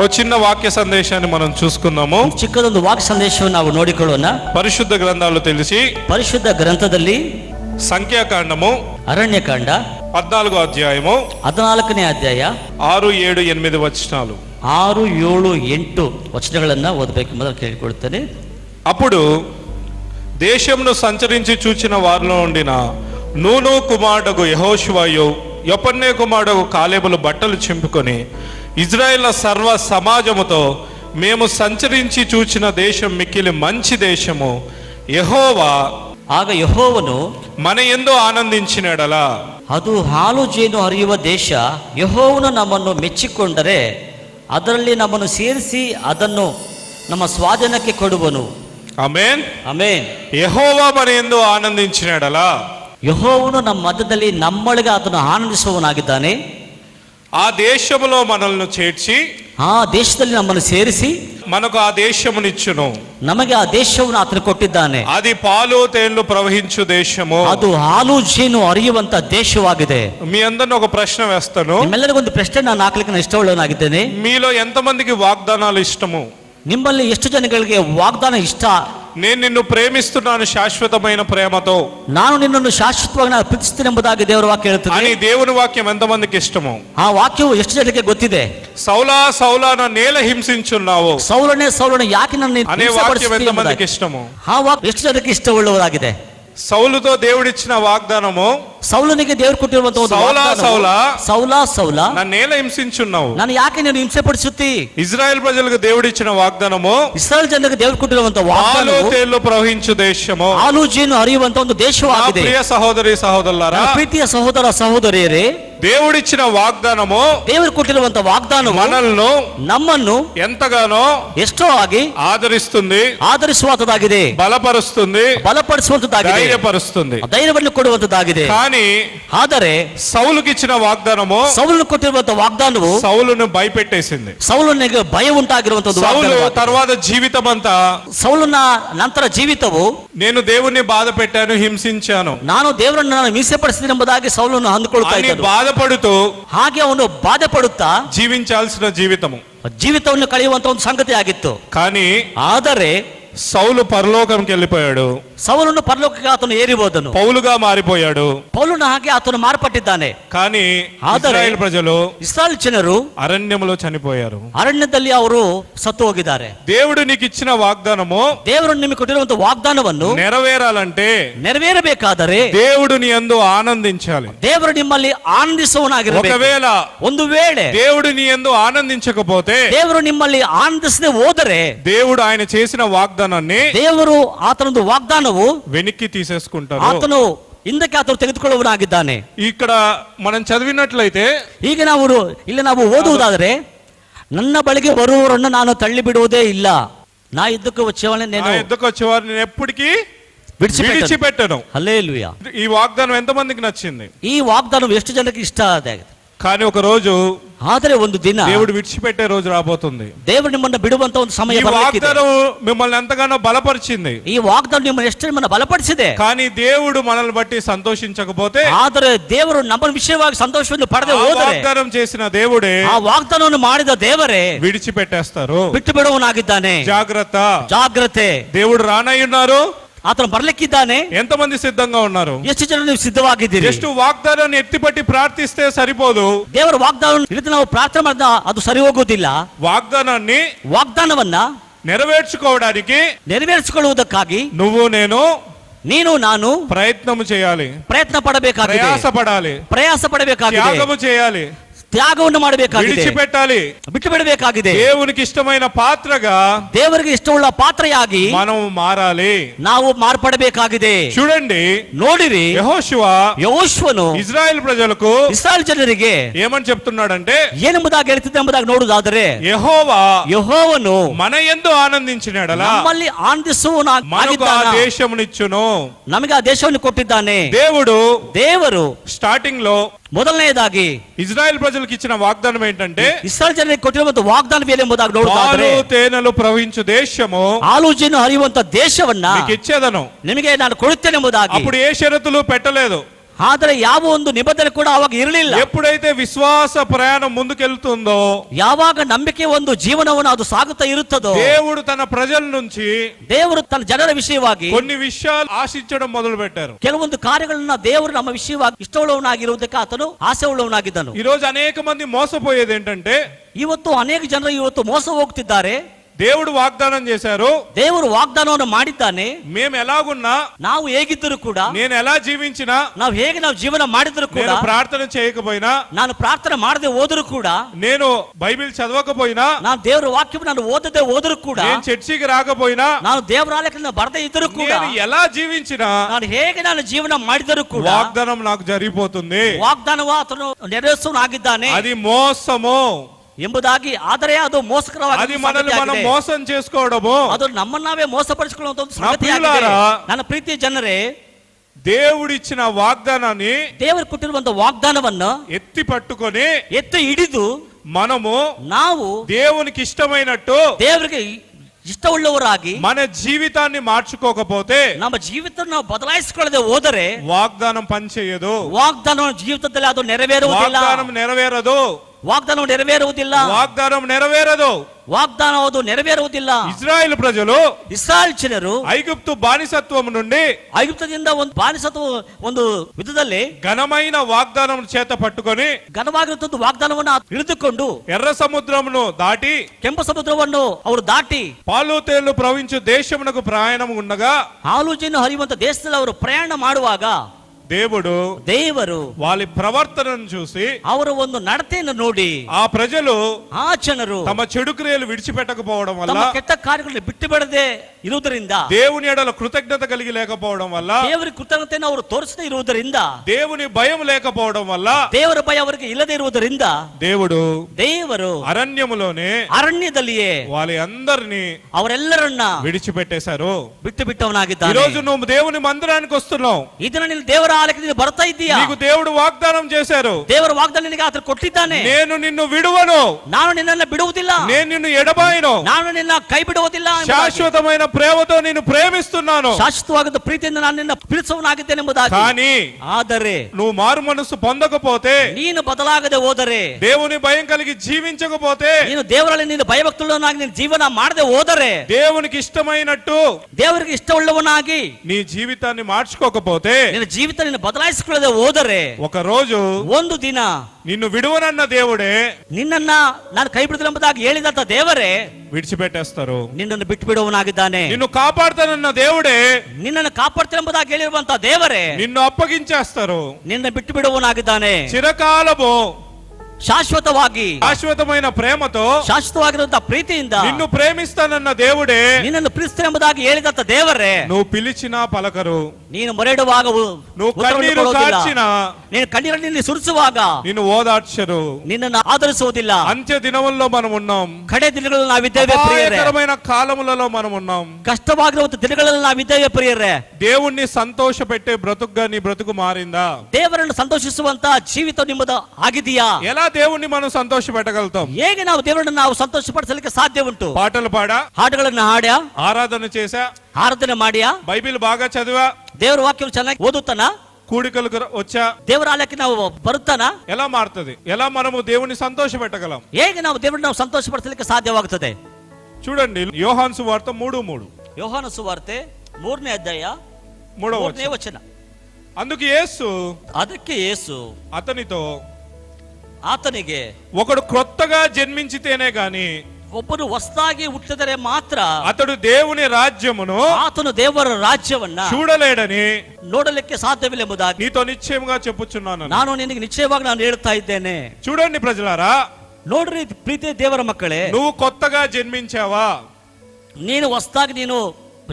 ఓ చిన్న వాక్య సందేశాన్ని మనం చూసుకుందాము ಚಿಕ್ಕದೊಂದು ವಾಕ್ ಸಂದೇಶವನ್ನು ನಾವು ನೋಡಿಕೊಳ್ಳೋಣ పరిశుద్ధ గ్రంథాలు తెలిసి ಪರಿಶುದ್ಧ ಗ್ರಂಥದಲ್ಲಿ సంఖ్యాకాండము ಅರಣ್ಯಕಾಂಡ పద్నాలుగో అధ్యాయము ಹದಿನಾಲ್ಕನೇ ಅಧ್ಯಾಯ ఆరు ఏడు ఎనిమిది వచనాలు ಆರು ಏಳು ಎಂಟು ವಚನಗಳನ್ನ ಓದಬೇಕು ಮೊದಲು ಕೇಳಿಕೊಳ್ತೇನೆ అప్పుడు దేశమును సంచరించి చూచిన వారిలో ఉండిన నూను కుమారుడు యహోశివాయు యొపన్నే కుమారుడు కాలేబులు బట్టలు చింపుకొని ఇజ్రాయేల్ సర్వ సమాజముతో మేము సంచరించి చూచిన దేశం మిక్కిలి మంచి దేశము యహోవా ಆಗ ಯಹೋವನು మన ఎందు ఆనందించినడలా ಅದು ಹಾಲು ಜೇನು ಹರಿಯುವ ದೇಶ ಯಹೋವನು ನಮ್ಮನ್ನು ಮೆಚ್ಚಿಕೊಂಡರೆ ಅದರಲ್ಲಿ ನಮ್ಮನ್ನು ಸೇರಿಸಿ ಅದನ್ನು ನಮ್ಮ ಸ್ವಾಧೀನಕ್ಕೆ ಕೊಡುವನು ఆమేన్ ಆಮೇನ್ యహోవా మన ఎందు ఆనందించినడలా ಯಹೋವನು ನಮ್ಮ ಮಧ್ಯದಲ್ಲಿ ನಮ್ಮೊಳಗೆ ಅದನ್ನು ಆನಂದಿಸುವವನಾಗಿದ್ದಾನೆ ఆ దేశములో మనల్ని చేర్చి ಆ ದೇಶದಲ್ಲಿ ನಮ್ಮನ್ನು ಸೇರಿಸಿ మనకు ఆ దేశమునిచ్చును ನಮಗೆ ಆ ದೇಶವನ್ನು ಆತನು ಕೊಟ್ಟಿದ್ದಾನೆ అది పాలు తేళ్లు ప్రవహించు దేశము ಅದು ಹಾಲು ಜೇನು ಹರಿಯುವಂತ ದೇಶವಾಗಿದೆ మీ అందరిని ఒక ప్రశ్న వేస్తాను ನಿಮ್ಮೆಲ್ಲರಿಗೊಂದು ಪ್ರಶ್ನೆ ನಾನು ಹಾಕ್ಲಿಕ್ಕೆ ನಾನು ಇಷ್ಟವುಳ್ಳವನಾಗಿದ್ದೇನೆ మీలో ఎంతమందికి వాగ్దానాలు ఇష్టము ನಿಮ್ಮಲ್ಲಿ ಎಷ್ಟು ಜನಗಳಿಗೆ ವಾಗ್ದಾನ ಇಷ್ಟ నేను నిన్ను ప్రేమిస్తున్నాను శాశ్వతమైన ప్రేమతో ನಾನು ನಿನ್ನನ್ನು ಶಾಶ್ವತವಾಗಿ ನಾನು ಪ್ರೀತಿಸ್ತೀನಿ ಎಂಬುದಾಗಿ ದೇವರ ವಾಕ್ಯ అని ಹೇಳ್ತದೆ దేవుని వాక్యం ఎంతమందికి ఇష్టము ಆ ವಾಕ್ಯವು ಎಷ್ಟು ಜನಕ್ಕೆ ಗೊತ್ತಿದೆ సౌలా సౌలా నా నేల హింసించున్నావు ಸೌಲನೆ ಸೌಲನೆ ಯಾಕೆ ನನ್ನ అనే ಹಿಂಸೆ వాక్యం ಪಡಿಸ್ತೀಯ ఎంతమందికి ಎಂಬುದಾಗಿ. ఇష్టము ಆ ವಾಕ್ಯ ಎಷ್ಟು ಜನಕ್ಕೆ ಇಷ್ಟವುಳ್ಳವರಾಗಿದೆ సౌలుతో దేవుడిచ్చిన వాగ్దానము ಸೌಲನಿಗೆ ದೇವರು ಕೊಟ್ಟಿರುವಂತ ಒಂದು ಸೌಲ, ವಾಗ್ದಾನವು, ಸೌಲ. ಸೌಲ ಸೌಲ నా నేల హింసించున్నావు ನಾನು ಯಾಕೆ ನೀನು ಹಿಂಸೆ ಪಡಿಸುತ್ತಿ ఇజ్రాయెల్ ప్రజలకు దేవుడిచ్చిన వాగ్దానము ಇಸ್ರಾಯಲ್ ಜನರಿಗೆ ದೇವರು ಕೊಟ್ಟಿರುವಂತ పాలు ವಾಗ್ದಾನವು తేళ్లు ప్రవహించు దేశము ಹಾಲು ಜೇನು ಹರಿಯುವಂತ ಒಂದು నా ದೇಶವಾಗಿದೆ ప్రియ సహోదరి సహోదరులారా ನನ್ನ ಪ್ರೀತಿಯ ಸಹೋದರ ಸಹೋದರಿಯರೇ దేవుడిచ్చిన వాగ్దానము ದೇವರು ಕೊಟ್ಟಿರುವಂತ ವಾಗ್ದಾನವು మనల్ని ನಮ್ಮನ್ನು ఎంతగానో ಎಷ್ಟೋ ಆಗಿ ఆదరిస్తుంది ಆಧರಿಸುವಂತದಾಗಿದೆ బలపరుస్తుంది ಬಲಪಡಿಸುವಂತದ್ದಾಗಿದೆ ధైర్యపరుస్తుంది ಧೈರ್ಯವನ್ನು ಕೊಡುವಂತದ್ದಾಗಿದೆ కానీ ಆದರೆ సౌలుకిచ్చిన వాగ్దానము ಸೌಲನ್ನು ಕೊಟ್ಟಿರುವಂತ ವಾಗ್ದಾನವು సౌలును భయపెట్టేసింది ಸೌಲನಿಗೆ ಭಯ ಉಂಟಾಗಿರುವಂತದ್ದು సౌలు తర్వాత జీవితం అంతా ಸೌಲನ ನಂತರ ಜೀವಿತವು నేను దేవుణ్ణి బాధ పెట్టాను హింసించాను ನಾನು ದೇವರನ್ನು ನಾನು ಮೀಸೆ ಪಡಿಸಿದೆ ಎಂಬುದಾಗಿ ಸೌಲನ್ನು ಅಂದುಕೊಳ್ತಾ అని ಇದ್ದನು బాధపడుతూ ಹಾಗೆ ಅವನು ಬಾಧೆ ಪಡುತ್ತಾ జీవించాల్సిన జీవితము ಜೀವಿತವನ್ನು ಕಳೆಯುವಂತ ಒಂದು ಸಂಗತಿ ಆಗಿತ್ತು కానీ ಆದರೆ సౌలు పరలోకంకి వెళ్ళిపోయాడు ಸೌಲನ್ನು ಪರಲೋಕಕ್ಕೆ ಆತನು ಏರಿ ಹೋದನು పౌలుగా మారిపోయాడు ಪೌಲನ ಹಾಗೆ ಆತನು ಮಾರ್ಪಟ್ಟಿದ್ದಾನೆ కానీ ಆದರೆ- ఇజ్రాయెల్ ప్రజలు ಇಸ್ರಾಯಲ್ ಜನರು అరణ్యములో చనిపోయారు ಅರಣ್ಯದಲ್ಲಿ ಅವರು ಸತ್ತು ಹೋಗಿದ್ದಾರೆ దేవుడు నీకు ఇచ్చిన వాగ్దానము ದೇವರು ನಿಮಗೆ ಕೊಟ್ಟಿರುವಂತ ವಾಗ್ದಾನವನ್ನು నెరవేరాలంటే ನೆರವೇರಬೇಕಾದರೆ దేవుడు నీ అందు ఆనందించాలి ದೇವರು ನಿಮ್ಮಲ್ಲಿ ಆನಂದಿಸುವನಾಗಿರಬೇಕು ఒకవేళ ಒಂದು ವೇಳೆ దేవుడు నీ ఎందు ఆనందించకపోతే ದೇವರು ನಿಮ್ಮಲ್ಲಿ ಆನಂದಿಸದೆ ಹೋದರೆ దేవుడు ఆయన చేసిన వాగ్దానాన్ని ದೇವರು ಆತನೊಂದು ವಾಗ್ದಾನವು వెనక్కి తీసేసుకుంటారు ಆತನು ಹಿಂದಕ್ಕೆ ಆತನು ತೆಗೆದುಕೊಳ್ಳುವನಾಗಿದ್ದಾನೆ ఇక్కడ మనం చదివినట్లయితే ಈಗ ನಾವು ಇಲ್ಲಿ ನಾವು ಓದುವುದಾದರೆ ನನ್ನ ಬಳಿಗೆ ಬರುವವರನ್ನು ನಾನು ತಳ್ಳಿ ಬಿಡುವುದೇ ಇಲ್ಲ ನಾ ಇದ್ದಕ್ಕೂ వచ్చేవాళ్ళని నా నేను ఎద్దుకు వచ్చేవారు నేను ఎప్పటికీ విడిచిపెట్టను విడిచిపెట్టను హల్లెలూయా ఈ వాగ్దానం ఎంతమందికి నచ్చింది ಈ ವಾಗ್ದಾನ ಎಷ್ಟು ಜನಕ್ಕೆ ಇಷ್ಟ ಆಗಿದೆ కానీ ఒక రోజు ಆದರೆ ಒಂದು ದಿನ దేవుడు విడిచిపెట్టే రోజు రాబోతుంది ದೇವರು ನಿಮ್ಮನ್ನ ಬಿಡುವಂತ ಒಂದು ఈ ಸಮಯ ಬರಲಿಕ್ಕಿದೆ. వాగ్దానం మిమ్మల్ని ఎంతగానో బలపరిచింది ಈ ವಾಗ್ದಾನ ನಿಮ್ಮನ್ನು ಎಷ್ಟು ನಿಮ್ಮನ್ನ ಬಲಪಡಿಸಿದೆ కానీ దేవుడు మనల్ని బట్టి సంతోషించకపోతే ಆದರೆ ದೇವರು ನಮ್ಮ ವಿಷಯವಾಗಿ ಸಂತೋಷವನ್ನು ఆ ಪಡೆದು ಹೋದರೆ వాగ్దానం చేసిన దేవుడే ಆ ವಾಗ್ದಾನವನ್ನು ಮಾಡಿದ ದೇವರೇ విడిచిపెట్టేస్తారు ಬಿಟ್ಟು ಬಿಡುವನಾಗಿದ್ದಾನೆ జాగ్రత్త ಜಾಗ್ರತೆ దేవుడు రానయ్యున్నారు ಆತನು ಬರ್ಲಿಕ್ಕಿದ್ದಾನೆ ఎంతమంది సిద్ధంగా ఉన్నారు ಎಷ್ಟು ಜನ ನೀವು ಸಿದ್ಧವಾಗಿದ್ದೀರಿ జస్ట్ వాగ్దానాన్ని ఎత్తిపట్టి ప్రార్థిస్తే సరిపోదు ದೇವರ ವಾಗ್ದಾನ ಹಿಡಿದು ನಾವು ಪ್ರಾರ್ಥನೆ ಮಾಡಿದ ಅದು ಸರಿ ಹೋಗುವುದಿಲ್ಲ వాగ్దానాన్ని ವಾಗ್ದಾನವನ್ನ నెరవేర్చుకోవడానికి ನೆರವೇರಿಸಿಕೊಳ್ಳುವುದಕ್ಕಾಗಿ నువ్వు నేను ನೀನು ನಾನು ప్రయత్నం చేయాలి ಪ್ರಯತ್ನ ಪಡಬೇಕಾಗಿದೆ ప్రయాస పడాలి ಪ್ರಯಾಸ ಪಡಬೇಕಾಗಿದೆ త్యాగము చేయాలి ತ್ಯಾಗವನ್ನು ಮಾಡಬೇಕಾಗಿದೆ విడిచిపెట్టాలి ಬಿಟ್ಟು ಬಿಡಬೇಕಾಗಿದೆ దేవునికి ఇష్టమైన పాత్రగా ದೇವರಿಗೆ ಇಷ್ಟವುಳ್ಳ ಪಾತ್ರೆಯಾಗಿ మనం మారాలి ನಾವು ಮಾರ್ಪಡಬೇಕಾಗಿದೆ చూడండి ನೋಡಿರಿ యెహోషువ ಯೋಶ್ವನು ఇజ్రాయెల్ ప్రజలకు ಇಸ್ರಾಯಲ್ ಜನರಿಗೆ ఏమని చెప్తున్నాడంటే ಏನೆಂಬುದಾಗಿ ಹೇಳ್ತಿದ್ದೆ ಎಂಬುದಾಗಿ ನೋಡುವುದಾದರೆ యెహోవా ಯಹೋವನು మన ఎందు ఆనందించినాడలా ನಮ್ಮಲ್ಲಿ మనకు ఆ ಆನಂದಿಸುವನಾಗಿದ್ದಾನ దేశమునిచ్చును ನಮಗೆ ಆ ದೇಶವನ್ನು ಕೊಟ್ಟಿದ್ದಾನೆ దేవుడు ದೇವರು స్టార్టింగ్ లో ಮೊದಲನೆಯದಾಗಿ ఇజ్రాయెల్ ప్రజలకు ఇచ్చిన వాగ్దానం ఏంటంటే ಇಸ್ರಾಯಲ್ ಜನರಿಗೆ ಕೊಟ್ಟಿರುವಂತ ವಾಗ್ದಾನ ಎಂಬುದಾಗಿ ನೋಡುವುದಾದರೆ పాలు తేనెలు ప్రవహించు దేశము ಆಲೋಚನೆ ಹರಿಯುವಂತ ದೇಶವನ್ನ మీకు ఇచ్చేదను ನಿಮಗೆ ನಾನು ಕೊಡುತ್ತೇನೆ ಎಂಬುದಾಗಿ అప్పుడు ఏ షరతులు పెట్టలేదు ಆದರೆ ಯಾವ ಒಂದು ನಿಬಂಧನೆ ಕೂಡ ಅವಾಗ ಇರಲಿಲ್ಲ ఎప్పుడైతే విశ్వాస ప్రయాణం ముందుకెళ్తుందో ಯಾವಾಗ ನಂಬಿಕೆ ಒಂದು ಜೀವನವನ್ನು ಅದು ಸಾಗುತ್ತಾ ಇರುತ್ತದೋ దేవుడు తన ప్రజల నుంచి ದೇವರು ತನ್ನ ಜನರ ವಿಷಯವಾಗಿ కొన్ని విషయాలు ఆశించడం మొదలు పెట్టారు ಕೆಲವೊಂದು ಕಾರ್ಯಗಳನ್ನ ದೇವರು ನಮ್ಮ ವಿಷಯವಾಗಿ ಇಷ್ಟವುಳ್ಳವನಾಗಿರುವುದಕ್ಕೆ ಆತನು ಆಸೆ ಉಳ್ಳವನಾಗಿದ್ದನು ఈ రోజు అనేక మంది మోసపోయేది ఏంటంటే ಇವತ್ತು ಅನೇಕ ಜನರು ಇವತ್ತು ಮೋಸ ಹೋಗ್ತಿದ್ದಾರೆ దేవుడు వాగ్దానం చేశారు ದೇವರು ವಾಗ್ದಾನವನ್ನು ಮಾಡಿದ್ದಾನೆ మేము ఎలాగున్నా ನಾವು ಹೇಗಿದ್ದರೂ ಕೂಡ నేను ఎలా జీవించినా ನಾವು ಹೇಗೆ ನಾವು ಜೀವನ ಮಾಡಿದ್ರು ಕೂಡ నేను ప్రార్థన చేయకపోయినా ನಾನು ಪ್ರಾರ್ಥನೆ ಮಾಡದೆ ಹೋದ್ರು ಕೂಡ నేను బైబిల్ చదవకపోయినా ನಾನು ದೇವರ ವಾಕ್ಯ ನಾನು ಓದದೆ ಹೋದ್ರು ಕೂಡ నేను చర్చికి రాకపోయినా ನಾನು ದೇವರಾಲಯಕ್ಕೆ ಬರದೇ ಇದ್ದರೂ ಕೂಡ నేను ఎలా జీవించినా ನಾನು ಹೇಗೆ ನಾನು ಜೀವನ ಮಾಡಿದರೂ ಕೂಡ వాగ్దానం నాకు జరిగిపోతుంది ವಾಗ್ದಾನವ ಆತನು ನೆರವೇರಿಸುವನಾಗಿದ್ದಾನೆ అది మోసము ಎಂಬುದಾಗಿ ಆದರೆ ಅದು ಮೋಸಕರವಾಗಿ అది మనల్ని మనం మోసం చేసుకోవడము ಅದು ನಮ್ಮನ್ನ ನಾವೇ ಮೋಸಪಡಿಸಿಕೊಳ್ಳುವಂತ ಒಂದು ಸಂಗತಿಯಾಗಿದೆ. ಪ್ರಿಯುಲಾರ, ನನ್ನ ಪ್ರೀತಿಯ ಜನರೇ దేవుడిచ్చిన వాగ్దానాన్ని ದೇವರು ಕೊಟ್ಟಿರುವಂತ ವಾಗ್ದಾನವನ್ನು ఎత్తి పట్టుకొని ಎತ್ತು ಹಿಡಿದು మనము ನಾವು దేవునికి ఇష్టమైనట్టు ದೇವರಿಗೆ ಇಷ್ಟವುಳ್ಳವರಾಗಿ మన జీవితాన్ని మార్చుకోకపోతే ನಮ್ಮ ಜೀವಿತ ನಾವು ಬದಲಾಯಿಸಿಕೊಳ್ಳದೆ ಹೋದರೆ వాగ్దానం పనిచేయదు ವಾಗ್ದಾನ ಜೀವಿತದಲ್ಲಿ ಅದು ನೆರವೇರುವುದಿಲ್ಲ వాగ్దానం నెరవేరదు ವಾಗ್ದಾನ ನೆರವೇರುವುದಿಲ್ಲ వాగ్దానం నెరవేరదు ವಾಗ್ದಾನ ಅದು ನೆರವೇರುವುದಿಲ್ಲ ఇజ్రాయెల్ ప్రజలు ಇಸ್ರಾಯೇಲ್ ಜನರು ఐగుప్తు బానిసత్వం నుండి ಐಗುಪ್ತದಿಂದ ಒಂದು ಬಾನಿಸತ್ವ ಒಂದು ವಿಧದಲ್ಲಿ ఘనమైన వాగ్దానం చేత పట్టుకొని ಘನವಾಗಿರುತ್ತದೆ ವಾಗ್ದಾನವನ್ನು ಹಿಡಿದುಕೊಂಡು ఎర్ర సముద్రమును దాటి ಕೆಂಪು ಸಮುದ್ರವನ್ನು ಅವರು ದಾಟಿ పాలు తేళ్లు ప్రవహించు దేశమునకు ప్రయాణం ఉండగా ಹಾಲು ಜೇನು ಹರಿಯುವಂತ ದೇಶದಲ್ಲಿ ಅವರು ಪ್ರಯಾಣ ಮಾಡುವಾಗ దేవుడు ದೇವರು వాళ్ళ ప్రవర్తనను చూసి ಅವರ ಒಂದು ನಡತೆಯನ್ನು ನೋಡಿ ఆ ప్రజలు ಆ ಜನರು తమ చెడు క్రియలు విడిచిపెట్టకపోవడం వల్ల ತಮ್ಮ ಕೆಟ್ಟ ಕಾರ್ಯಗಳನ್ನು ಬಿಟ್ಟು ಬಿಡದೆ ಇರುವುದರಿಂದ దేవుని ఎడల కృతజ్ఞత కలిగి లేకపోవడం వల్ల ದೇವರ ಕೃತಜ್ಞತೆಯನ್ನು ಅವರು ತೋರಿಸದೇ ಇರುವುದರಿಂದ దేవుని భయం లేకపోవడం వల్ల ದೇವರ ಭಯ ಅವರಿಗೆ ಇಲ್ಲದೆ ಇರುವುದರಿಂದ దేవుడు ದೇವರು అరణ్యములోనే ಅರಣ್ಯದಲ್ಲಿಯೇ వాళ్ళ అందరినీ ಅವರೆಲ್ಲರನ್ನ విడిచిపెట్టేశారు ಬಿಟ್ಟು ఈ ಬಿಟ್ಟವನಾಗಿದ್ದಾನೆ రోజు నువ్వు దేవుని మందిరానికి వస్తున్నావు ಇದನ್ನ ನೀನು ದೇವರ ಆಲಯಕ್ಕೆ ನೀನು ಬರ್ತಾ ಇದ್ದೀಯಾ నీకు దేవుడు వాగ్దానం చేశారు ದೇವರ ವಾಗ್ದಾನ ನಿನಗೆ ಆತರ ಕೊಟ್ಟಿದ್ದಾನೆ నేను నిన్ను విడువను ನಾನು ನಿನ್ನನ್ನ ಬಿಡುವುದಿಲ್ಲ నేను నిన్ను ఎడబాయను ನಾನು ನಿನ್ನ ಕೈ ಬಿಡುವುದಿಲ್ಲ ಎಂಬುದಾಗಿ. శాశ్వతమైన ప్రేమతో నేను ప్రేమిస్తున్నాను ಶಾಶ್ವತವಾದ ಪ್ರೀತಿಯಿಂದ ನಾನು ನಿನ್ನ ಪ್ರೀತಿಸುವನಾಗಿದ್ದೇನೆ ಎಂಬುದಾಗಿ కానీ ಆದರೆ నువ్వు మారు మనసు పొందకపోతే ನೀನು ಬದಲಾಗದೆ ಹೋದರೆ దేవుని భయం కలిగి జీవించకపోతే ನೀನು ದೇವರಲ್ಲಿ ನೀನು ಭಯಭಕ್ತುಳ್ಳವನಾಗಿ ನೀನು ಜೀವನ ಮಾಡದೆ ಹೋದರೆ దేవునికి ఇష్టమైనట్టు ದೇವರಿಗೆ ಇಷ್ಟವುಳ್ಳವನಾಗಿ నీ జీవితాన్ని మార్చుకోకపోతే ನಿನ್ನ ಜೀವಿತ ನೀನು ಬದಲಾಯಿಸಿಕೊಳ್ಳದೆ ಹೋದರೆ ఒక రోజు ಒಂದು ದಿನ నిన్ను విడువనన్న దేవుడే ನಿನ್ನನ್ನ ನಾನು ಕೈ ಬಿಡುವುದಿಲ್ಲ ಹೇಳಿದಂತ ದೇವರೇ విడిచిపెట్టేస్తారు ನಿನ್ನನ್ನು ಬಿಟ್ಟು ಬಿಡುವವನಾಗಿದ್ದಾನೆ నిన్ను కాపాడుతానన్న దేవుడే ನಿನ್ನನ್ನು ಕಾಪಾಡ್ತೇನೆ ಎಂಬುದಾಗಿ ಹೇಳಿರುವಂತ ದೇವರೇ నిన్ను అప్పగించేస్తారు ನಿನ್ನ ಬಿಟ್ಟು ಬಿಡುವವನಾಗಿದ್ದಾನೆ చిరకాలము ಶಾಶ್ವತವಾಗಿ శాశ్వతమైన ప్రేమతో ಶಾಶ್ವತವಾಗಿರುವಂತಹ ಪ್ರೀತಿಯಿಂದ నిన్ను ప్రేమిస్తానన్న దేవుడే ನಿನ್ನನ್ನು ಪ್ರೀತಿಸ್ತೇನೆ ಎಂಬುದಾಗಿ ಹೇಳಿದಂತ ದೇವರೇ నువ్వు పిలిచినా పలకరు ನೀನು ಮೊರೆಡುವಾಗ ಉ- నువ్వు ಉತ್ತರವನ್ನು కన్నీరు ಕೊಡುವುದಿಲ್ಲ. కార్చినా ನೀನು ಕಣ್ಣೀರನ್ನು ಸುರಿಸುವಾಗ నిన్ను ఓదార్చరు ನಿನ್ನನ್ನು ಆಧರಿಸುವುದಿಲ್ಲ అంత్య దినముల్లో మనం ఉన్నాం ಕಡೆ ದಿನಗಳಲ್ಲಿ ನಾವಿದ್ದೇವೆ ಪ್ರಿಯರೇ అపాయకరమైన కాలములలో మనం ఉన్నాం ಕಷ್ಟವಾಗಿರುವಂತ ದಿನಗಳಲ್ಲಿ ನಾವಿದ್ದೇವೆ ಪ್ರಿಯರೇ దేవుణ్ణి సంతోష పెట్టే బ్రతుకుగా నీ బ్రతుకు మారిందా ದೇವರನ್ನು ಸಂತೋಷಿಸುವಂತ ಜೀವಿತ ನಿಮ್ಮದು ಆಗಿದೆಯಾ ఎలా దేవుణ్ణి మనం సంతోష పెట్టగలుగుతాం ಹೇಗೆ ನಾವು ದೇವರನ್ನು ನಾವು ಸಂತೋಷಪಡಿಸಲಿಕ್ಕೆ ಸಾಧ್ಯ ಉಂಟು పాటలు పాడా ಹಾಡುಗಳನ್ನ ಹಾಡ್ಯಾ ఆరాధన చేశా ಆರಾಧನೆ ಮಾಡ್ಯಾ బైబిల్ బాగా చదివా ದೇವರ ವಾಕ್ಯ ಚೆನ್ನಾಗಿ ಓದುತ್ತಾನ కూడికలు వచ్చా ದೇವರ ಆಲಯಕ್ಕೆ ನಾವು ಬರುತ್ತಾನ ఎలా మారుతుంది ఎలా మనము దేవుని సంతోష పెట్టగలం ಹೇಗೆ ನಾವು ದೇವರನ್ನು ನಾವು ಸಂತೋಷಪಡಿಸಲಿಕ್ಕೆ ಸಾಧ್ಯವಾಗುತ್ತದೆ చూడండి యోహాన్ సువార్త మూడు మూడు ಯೋಹಾನ ಸುವಾರ್ತೆ ಮೂರನೇ ಅಧ್ಯಾಯ మూడవ ಮೂರನೇ వచనం. ವಚನ అందుకు యేసు ಅದಕ್ಕೆ ಯೇಸು అతనితో ಆತನಿಗೆ ఒకడు క్రొత్తగా జన్మించితేనే గాని ಒಬ್ಬನು ಹೊಸದಾಗಿ ಹುಟ್ಟಿದರೆ ಮಾತ್ರ అతడు దేవుని రాజ్యమును ಆತನು ದೇವರ ರಾಜ್ಯವನ್ನ చూడలేడని ನೋಡಲಿಕ್ಕೆ ಸಾಧ್ಯವಿಲ್ಲ ಎಂಬುದಾಗಿ నీతో నిశ్చయముగా చెప్పుచున్నాను ನಾನು ನಿನಗೆ ನಿಶ್ಚಯವಾಗಿ ನಾನು ಹೇಳ್ತಾ ಇದ್ದೇನೆ చూడండి ప్రజలారా ನೋಡ್ರಿ ಪ್ರೀತಿ ದೇವರ ಮಕ್ಕಳೇ నువ్వు కొత్తగా జన్మించావా ನೀನು ಹೊಸದಾಗಿ ನೀನು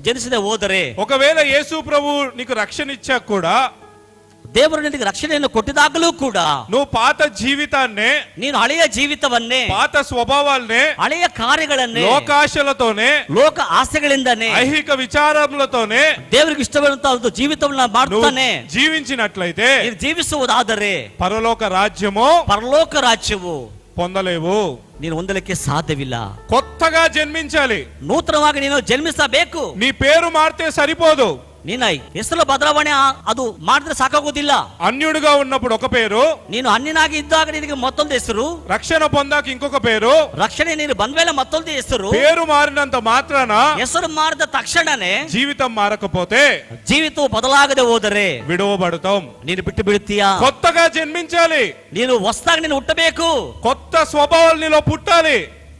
ಜನಿಸದೆ ಹೋದರೆ ఒకవేళ యేసు ప్రభు నీకు రక్షణ ఇచ్చాక కూడా ದೇವರು ನಿನಗೆ ರಕ್ಷಣೆಯನ್ನು ಕೊಟ್ಟಿದಾಗಲೂ ಕೂಡ నువ్వు పాత జీవితాన్నే ನೀನು ಹಳೆಯ ಜೀವಿತವನ್ನೇ పాత స్వభావాల్నే ಹಳೆಯ ಕಾರ್ಯಗಳನ್ನೇ లోకాశలతోనే ಲೋಕ ಆಸೆಗಳಿಂದಾನೆ ఐహిక విచారములతోనే ದೇವರಿಗೆ ಇಷ್ಟವಾದಂತಹ ಒಂದು ಜೀವಿತವನ್ನ నువ్వు ಮಾಡ್ತಾನೆ జీవించినట్లయితే ನೀನು ಜೀವಿಸುವುದಾದರೆ పరలోక రాజ్యము ಪರಲೋಕ ರಾಜ್ಯವು పొందలేవు ನೀನು ಹೊಂದಲಿಕ್ಕೆ ಸಾಧ್ಯವಿಲ್ಲ కొత్తగా జన్మించాలి ನೂತನವಾಗಿ ನೀನು ಜನ್ಮಿಸಬೇಕು నీ పేరు మారితే సరిపోదు ನಿನ್ನ ಹೆಸರು ಬದಲಾವಣೆ ಆ- ಅದು ಮಾಡಿದ್ರೆ ಸಾಕಾಗೋದಿಲ್ಲ అన్యుడిగా ఉన్నప్పుడు ఒక పేరు ನೀನು ಅನ್ಯನಾಗಿ ಇದ್ದಾಗ ನಿನಗೆ ಮತ್ತೊಂದು ಹೆಸರು రక్షణ పొందాక ఇంకొక పేరు ರಕ್ಷಣೆ ನೀನು ಬಂದ ಮೇಲೆ ಮತ್ತೊಂದು ಹೆಸರು పేరు మారినంత మాత్రాన ಹೆಸರು ಮಾರಿದ ತಕ್ಷಣನೇ జీవితం మారకపోతే ಜೀವಿತವು ಬದಲಾಗದೆ ಹೋದರೆ విడవబడతాం ನೀನು ಬಿಟ್ಟು ಬಿಡುತ್ತೀಯಾ కొత్తగా జన్మించాలి ನೀನು ಹೊಸದಾಗಿ ನೀನು ಹುಟ್ಟಬೇಕು కొత్త స్వభావాలు నీలో పుట్టాలి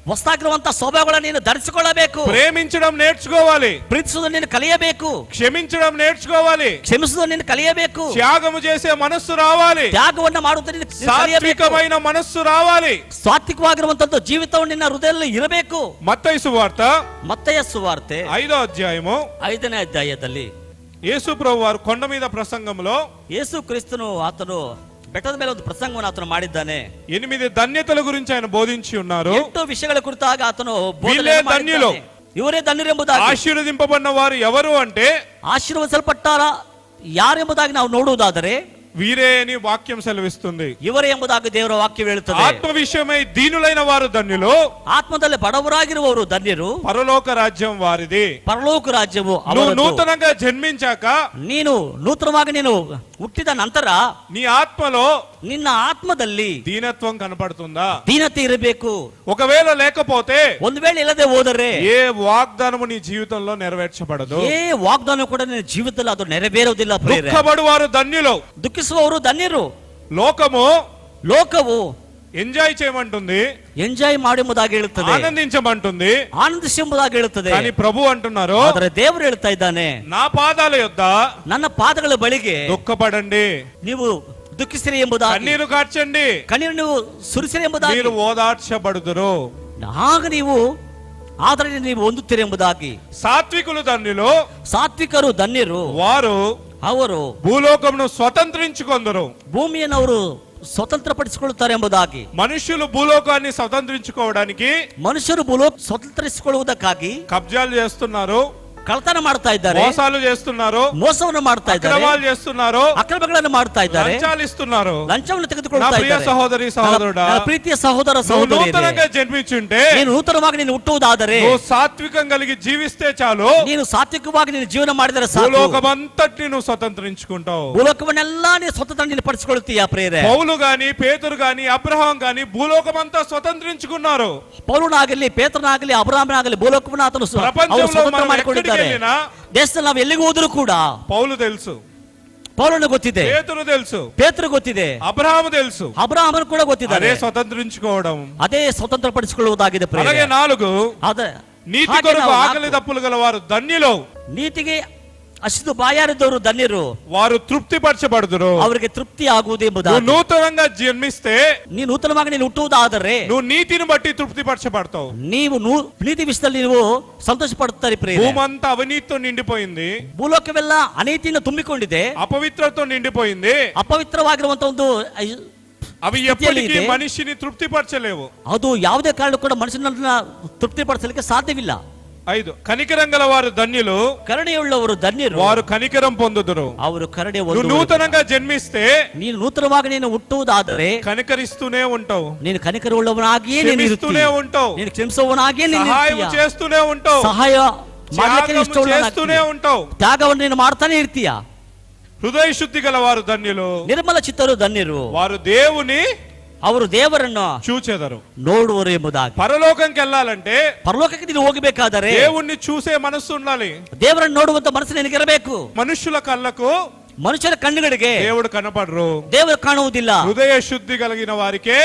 ಹೊಸದಾಗಿರುವಂತ ಸ್ವಭಾವಗಳನ್ನು ನೀನು ಧರಿಸಿಕೊಳ್ಳಬೇಕು ప్రేమించడం నేర్చుకోవాలి ಪ್ರೀತಿಸುವುದು ನೀನು ಕಲಿಯಬೇಕು క్షమించడం నేర్చుకోవాలి ಕ್ಷಮಿಸುವುದು ನೀನು ಕಲಿಯಬೇಕು త్యాగము చేసే మనస్సు రావాలి ತ್ಯಾಗವನ್ನ ಮಾಡುವುದು ನೀನು ನೀನು ಕಲಿಯಬೇಕು సాత్వికమైన మనస్సు రావాలి ಸಾತ್ವಿಕವಾಗಿರುವಂತದ್ದು ಜೀವಿತವು ನಿನ್ನ ಹೃದಯದಲ್ಲಿ ಇರಬೇಕು మత్తయి వార్త ಮತ್ತೆಯ ಸುವಾರ್ತೆ ఐదో అధ్యాయము ಐದನೇ ಅಧ್ಯಾಯದಲ್ಲಿ యేసు ప్రభు వారు కొండ మీద ప్రసంగంలో ಯೇಸು ಕ್ರಿಸ್ತನು ಆತನು ಬೆಟ್ಟದ ಮೇಲೆ ಒಂದು ಪ್ರಸಂಗವನ್ನು ಆತನು ಮಾಡಿದ್ದಾನೆ ఎనిమిది ధన్యతల గురించి ఆయన బోధించి ఉన్నారు ಎಂಟು ವಿಷಯಗಳ ಕುರಿತಾಗ ಆತನು ಬೋಧನೆಯನ್ನು వీళ్ళే ధన్యులు. ಮಾಡಿದ್ದಾನೆ. ಇವರೇ ಧನ್ಯರೆಂಬುದಾಗಿ ఆశీర్వదింపబడిన వారు ఎవరు అంటే ಆಶೀರ್ವದಿಸಲ್ಪಟ್ಟಾರ ಯಾರೆಂಬುದಾಗಿ ನಾವು ನೋಡುವುದಾದರೆ వీరే అని వాక్యం సెలవిస్తుంది ಇವರೇ ಎಂಬುದಾಗಿ ದೇವರ ವಾಕ್ಯ ಹೇಳುತ್ತದೆ ఆత్మ విషయమై దీనులైన వారు ధన్యులు ಆತ್ಮದಲ್ಲಿ ಬಡವರಾಗಿರುವವರು ಧನ್ಯರು పరలోక రాజ్యం వారిది ಪರಲೋಕ ರಾಜ್ಯವು నువ్వు ಅವರದ್ದು. నూతనంగా జన్మించాక ನೀನು ನೂತನವಾಗಿ ನೀನು ಹುಟ್ಟಿದ ನಂತರ నీ ఆత్మలో ನಿನ್ನ ಆತ್ಮದಲ್ಲಿ దీనత్వం కనపడుతుందా ದೀನತೆ ಇರಬೇಕು ఒకవేళ లేకపోతే ಒಂದು ವೇಳೆ ಇಲ್ಲದೆ ಹೋದರೆ ఏ వాగ్దానము నీ జీవితంలో నెరవేర్చబడదు ಏ ವಾಗ್ದಾನ ಕೂಡ ನಿನ್ನ ಜೀವಿತದಲ್ಲಿ ಅದು ನೆರವೇರುವುದಿಲ್ಲ ಪ್ರಿಯರೇ. దుఃఖపడు వారు ధన్యులు ದುಃಖಿಸುವವರು ಧನ್ಯರು లోకము ಲೋಕವು ఎంజాయ్ చేయమంటుంది ಎಂಜಾಯ್ ಮಾಡುವುದಾಗಿ ಹೇಳುತ್ತದೆ ఆనందించమంటుంది ಆನಂದಿಸಿ ಎಂಬುದಾಗಿ ಹೇಳುತ್ತದೆ కానీ ప్రభు అంటున్నారు ಆದರೆ ದೇವರು ಹೇಳ್ತಾ ಇದ್ದಾನೆ నా పాదాల యొద్ద ನನ್ನ ಪಾದಗಳ ಬಳಿಗೆ దుఃఖపడండి ನೀವು ದುಃಖಿಸಿರಿ ಎಂಬುದಾಗಿ కన్నీరు కార్చండి ಕಣ್ಣೀರು ನೀವು ಸುರಿಸಿರಿ ಎಂಬುದಾಗಿ మీరు ఓదార్చబడుదురు ಆಗ ನೀವು ಆದರೆ ನೀವು ಹೊಂದುತ್ತೀರಿ ಎಂಬುದಾಗಿ సాత్వికులు ధన్యులు ಸಾತ್ವಿಕರು ಧನ್ಯರು వారు ಅವರು భూలోకమును స్వతంత్రించుకొందరు ಭೂಮಿಯನ್ನು ಅವರು ಸ್ವತಂತ್ರಪಡಿಸಿಕೊಳ್ಳುತ್ತಾರೆ ಎಂಬುದಾಗಿ మనుష్యులు భూలోకాన్ని స్వతంత్రించుకోవడానికి ಮನುಷ್ಯರು ಭೂಲೋಕ ಸ್ವತಂತ್ರಿಸಿಕೊಳ್ಳುವುದಕ್ಕಾಗಿ కబ్జాలు చేస్తున్నారు ಕಳತನ ಮಾಡ್ತಾ ఇద్దారు మోసాలు చేస్తున్నారు. మోసం ಮಾಡ್ತಾ ಇದ್ದಾರೆ చేస్తున్నారు. ಅಕ್ರಮಗಳನ್ನು ಮಾಡ್ತಾ ಇದ್ದಾರೆ ಲಂಚಾಲಿస్తున్నారు ಲಂಚವನ್ನು ತೆಗೆದುಕೊಳ್ತಾ ಇದ್ದಾರೆ ಪ್ರಿಯ ಸಹೋದರಿ ಸಹೋದರ ಪ್ರೀತಿಯ ಸಹೋದರ ಸಹೋದರಿ నూతనంగా జన్మించుంటే నేను నూతనವಾಗಿ ನೀನು ಹುಟ್ಟುವುದಾದರೆ నువ్వు సాత్వికం కలిగి జీవిస్తే చాలు. నేను సాత్వికವಾಗಿ నేను జీవనం మాడిదరే ಸಾಕು భూలోకమంతటి నువ్వు స్వతంత్రించుకుంటావు. భూలోకమన్నెల్ల నీ స్వతంత్రం నేను పడుచుకొల్తీయా ప్రేరే. పౌలు గాని పేతురు గాని అబ్రహాం గాని భూలోకం అంతా స్వతంత్రించుకున్నారు పౌలునాగలి పేతురునాగలి అబ్రహాం నాగలి భూలోకమున అతను ప్రపంచంలో ಅವರು ಸ್ವತಂತ್ರ మనం ಮಾಡಿಕೊಂಡಿದ್ದಾರೆ ఎక్కడికి వెళ్ళినా ದೇಶದಲ್ಲಿ ನಾವು ಎಲ್ಲಿಗೆ ಹೋದರೂ ಕೂಡ పౌలు తెలుసు ಪೌಲನು ಗೊತ್ತಿದೆ పేతురు తెలుసు ಪೇತ್ರ ಗೊತ್ತಿದೆ అబ్రహాం తెలుసు ಅಬ್ರಾಹ್ಮನು ಕೂಡ ಗೊತ್ತಿದ್ದಾರೆ అదే స్వతంత్రించుకోవడం ಅದೇ ಸ್ವತಂತ್ರ ಪಡಿಸಿಕೊಳ್ಳುವುದಾಗಿದೆ ಪ್ರೇರೆ. అలాగే నాలుగు ಅದೇ నీతి ಹಾಗೆ కొరకు ನಾವು ఆకలి ನಾಲ್ಕು. దప్పులు గల వారు ధన్యులు ನೀತಿಗೆ ಅಷ್ಟು ಬಾಯಾರದವರು ಧನ್ಯರು ವಾರು ತೃಪ್ತಿ ಪಡಿಸಬಾರದರು ಅವರಿಗೆ ತೃಪ್ತಿ ಆಗುವುದು ಎಂಬುದು ನೂತನಂಗ ಜನ್ಮಿಸ್ತೆ ನೀ ನೂತನವಾಗಿ ನೀನು ಹುಟ್ಟುವುದಾದರೆ ನೀವು ನೀತಿನ ಬಟ್ಟಿ ತೃಪ್ತಿ ಪಡಿಸಬಾರ್ತಾವು ನೀವು ನೀತಿ ವಿಷಯದಲ್ಲಿ ನೀವು ಸಂತೋಷ ಪಡುತ್ತಾರೆ ಪ್ರಿಯ భూమంత అవినీతితో నిండిపోయింది ಭೂಲೋಕವೆಲ್ಲ ಅನೀತಿಯಿಂದ ತುಂಬಿಕೊಂಡಿದೆ అపవిత్రతో నిండిపోయింది ಅಪವಿತ್ರವಾಗಿರುವಂತ ಒಂದು ಅವು ಎಪ್ಪಟಿಗೆ ಮನುಷ್ಯನಿ ತೃಪ್ತಿಪಡಿಸಲೇವು ಅದು ಯಾವುದೇ ಕಾರಣಕ್ಕೂ ಕೂಡ ಮನುಷ್ಯನನ್ನ ತೃಪ್ತಿಪಡಿಸಲಿಕ್ಕೆ ಸಾಧ್ಯವಿಲ್ಲ ఐదు కనికరం గల వారు ధన్యులు ಕರುಣೆಯುಳ್ಳವರು ಧನ್ಯರು వారు కనికరం పొందుదురు ಅವರು ಕರುಣೆ నువ్వు ಒಂದು నూతనంగా జన్మిస్తే ನೀನು ನೂತನವಾಗಿ ನೀನು ಹುಟ್ಟುವುದಾದರೆ కనికరిస్తూనే ఉంటావు ನೀನು ಕನಿಕರವುಳ್ಳವನಾಗಿಯೇ ನೀನು క్షమిస్తూనే ಇರುತ್ತಿ. ఉంటావు ನೀನು ಕ್ಷಮಿಸುವವನಾಗಿಯೇ ನೀನು సహాయం ಇರ್ತೀಯ. చేస్తూనే ఉంటావు ಸಹಾಯ ಮಾಡ್ಲಿಕ್ಕೆ ನೀನು త్యాగం ಇಷ್ಟವುಳ್ಳವನಾಗ್ತೀಯ. చేస్తూనే ఉంటావు ತ್ಯಾಗವನ್ನು ನೀನು ಮಾಡ್ತಾನೆ ಇರ್ತೀಯ హృదయ శుద్ధి గల వారు ధన్యులు ನಿರ್ಮಲ ಚಿತ್ತರು ಧನ್ಯರು వారు దేవుని ಅವರು ದೇವರನ್ನು చూచెదరు ನೋಡುವರು ಎಂಬುದಾಗಿ పరలోకంకి వెళ్ళాలంటే ಪರಲೋಕಕ್ಕೆ ನೀನು ಹೋಗಬೇಕಾದರೆ దేవుణ్ణి చూసే మనస్సు ఉండాలి ದೇವರನ್ನು ನೋಡುವಂತ ಮನಸ್ಸು ನಿನಗಿರಬೇಕು మనుషుల కళ్ళకు ಮನುಷ್ಯರ ಕಣ್ಣುಗಳಿಗೆ దేవుడు కనపడరు ದೇವರು ಕಾಣುವುದಿಲ್ಲ హృదయ శుద్ధి కలిగిన వారికే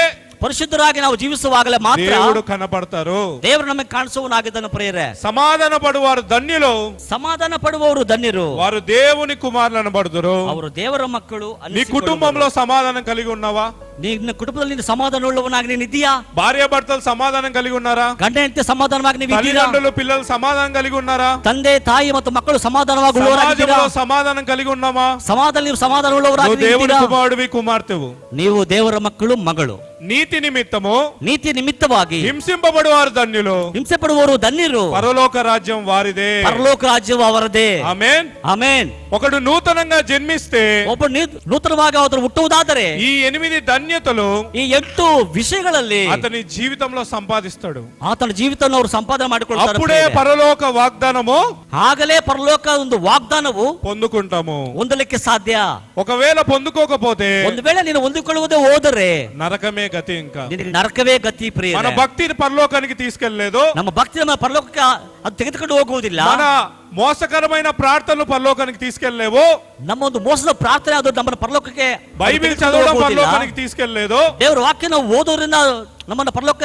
ಪರಿಶುದ್ಧರಾಗಿ ನಾವು ಜೀವಿಸುವಾಗಲೇ ಮಾತ್ರ దేవుడు కనపడతారు ದೇವರು ನಮಗೆ ಕಾಣಿಸುವನಾಗಿದ್ದನು ಪ್ರೇರೆ సమాధాన పడువారు ధన్యులు ಸಮಾಧಾನ ಪಡುವವರು ಧನ್ಯರು వారు దేవుని కుమారులను పడుదురు ಅವರು ದೇವರ ಮಕ್ಕಳು నీ ಅನ್ನಿಸಿಕೊಳ್ಳುವರು. కుటుంబంలో సమాధానం కలిగి ఉన్నావా ನಿನ್ನ ಕುಟುಂಬದಲ್ಲಿ ನೀನು ಸಮಾಧಾನ ಉಳ್ಳವನಾಗಿ ನೀನು ಇದೆಯಾ భార్య భర్తలు సమాధానం కలిగి ఉన్నారా ಗಂಡ ಹೆಂಡತಿ ಸಮಾಧಾನವಾಗಿ ನೀವು ಇದ್ದೀರಾ తల్లిదండ్రులు పిల్లలు సమాధానం కలిగి ఉన్నారా ತಂದೆ ತಾಯಿ ಮತ್ತು ಮಕ್ಕಳು ಸಮಾಧಾನವಾಗಿ ಉಳ್ಳವರಾಗಿದ್ದೀರಾ సమాజంలో సమాధానం కలిగి ఉన్నామా ಸಮಾಧಾನ ನೀವು ಸಮಾಧಾನ ಉಳ್ಳವರಾಗಿ నువ్వు దేవుని ಇದ್ದೀರಾ? కుమారుడివి కుమార్తెవు ನೀವು ದೇವರ ಮಕ್ಕಳು ಮಗಳು నీతి నిమిత్తము ನೀತಿ ನಿಮಿತ್ತವಾಗಿ హింసింపబడువారు ధన్యులు ಹಿಂಸೆ ಪಡುವವರು ಧನ್ಯರು పరలోక రాజ్యం వారిదే ಪರಲೋಕ ರಾಜ್ಯವು ಅವರದೇ ఆమేన్ ಆಮೇನ್ ఒకడు నూతనంగా జన్మిస్తే ಒಬ್ಬ నీ- ನೂತನವಾಗಿ ಅವರು ಹುಟ್ಟುವುದಾದರೆ ఈ ఎనిమిది ధన్యతలు ಈ ಎಂಟು ವಿಷಯಗಳಲ್ಲಿ అతని జీవితంలో సంపాదిస్తాడు ಆತನ ಜೀವಿತವನ್ನು ಅವರು ಸಂಪಾದನೆ ಮಾಡಿಕೊಳ್ತಾರೆ అప్పుడే ಪ್ರಿಯರೇ. పరలోక వాగ్దానము ಆಗಲೇ ಪರಲೋಕ ಒಂದು ವಾಗ್ದಾನವು పొందుకుంటాము ಹೊಂದಲಿಕ್ಕೆ ಸಾಧ್ಯ ఒకవేళ పొందుకోకపోతే ಒಂದು ವೇಳೆ ನೀನು ಹೊಂದಿಕೊಳ್ಳುವುದೇ ಹೋದರೆ నరకమే గతి ఇంకా ನಿನಗೆ ನರಕವೇ ಗತಿ ಪ್ರಿಯ మన భక్తిని పరలోకానికి తీసుకెళ్లేదు ನಮ್ಮ ಭಕ್ತಿ ನಮ್ಮ ಪರಲೋಕಕ್ಕೆ ಅದು ತೆಗೆದುಕೊಂಡು ಹೋಗುವುದಿಲ್ಲ మన మోసకరమైన ప్రార్థనలు పరలోకానికి తీసుకెళ్లేవు ನಮ್ಮ ಒಂದು ಮೋಸದ ಪ್ರಾರ್ಥನೆ ಅದು ನಮ್ಮ ಪರಲೋಕಕ್ಕೆ ಅದು బైబిల్ ತೆಗೆದುಕೊಂಡು చదవడం ಹೋಗುವುದಿಲ್ಲ. పరలోకానికి తీసుకెళ్లేదు ದೇವರ ವಾಕ್ಯ ನಾವು ಓದೋದ್ರಿಂದ ನಮ್ಮನ್ನ ಪರಲೋಕ